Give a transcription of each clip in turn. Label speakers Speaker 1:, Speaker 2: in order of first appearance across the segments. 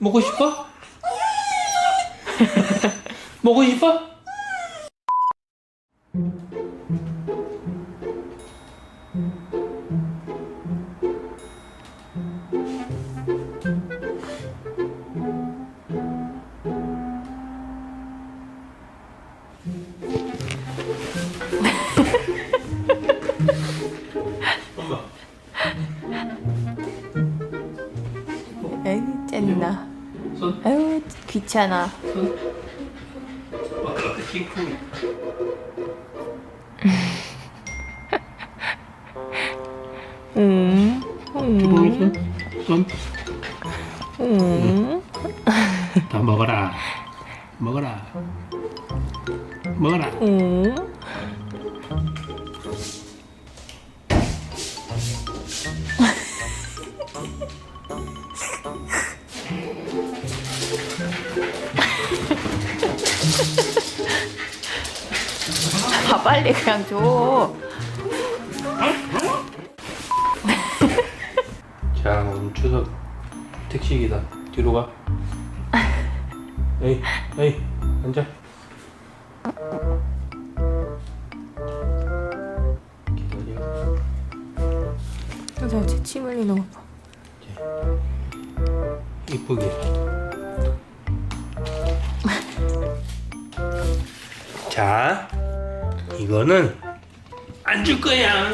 Speaker 1: 먹고 싶어? 먹고 싶어? 엄마 손
Speaker 2: 아유 귀찮아
Speaker 1: 손. 아까 그 킹콩이.
Speaker 2: 음, 음,
Speaker 1: 손.
Speaker 2: 음.
Speaker 1: 다 먹어라. 먹어라. 먹어라.
Speaker 2: 음. 아 빨리 그냥 줘.
Speaker 1: 자, 오늘 추석 택시기다. 뒤로 가. 에이, 에이, 앉아. 기다려.
Speaker 2: 저 채침 흘리는 거 봐.
Speaker 1: 이쁘게. 자, 이거는 안 줄 거야.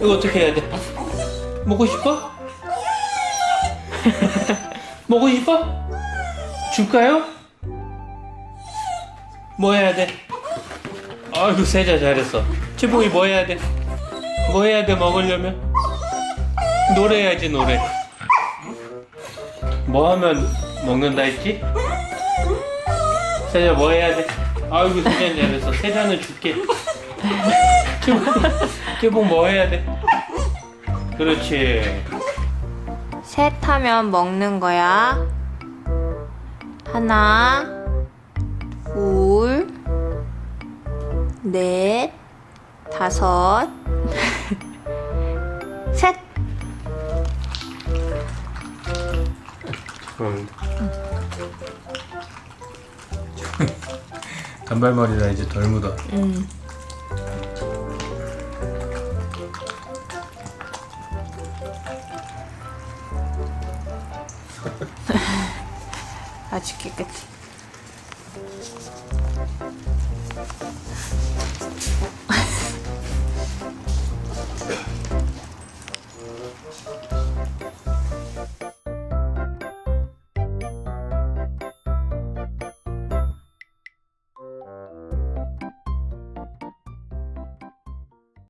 Speaker 1: 이거 어떻게 해야 돼? 먹고 싶어? 먹고 싶어? 줄까요? 뭐 해야 돼? 아이고 세자 잘했어. 치봉이 뭐 해야 돼? 뭐 해야 돼 먹으려면? 노래해야지 노래. 뭐 하면 먹는다 했지? 세자 뭐 해야 돼? 아이고 세자 잘했어. 세자는 줄게. 치봉 뭐 해야 돼? 그렇지.
Speaker 2: 셋 하면 먹는 거야. 하나, 둘, 넷, 다섯, 셋.
Speaker 1: 그럼 단발머리라 이제 덜 묻어.
Speaker 2: 음. 아주 깨끗해.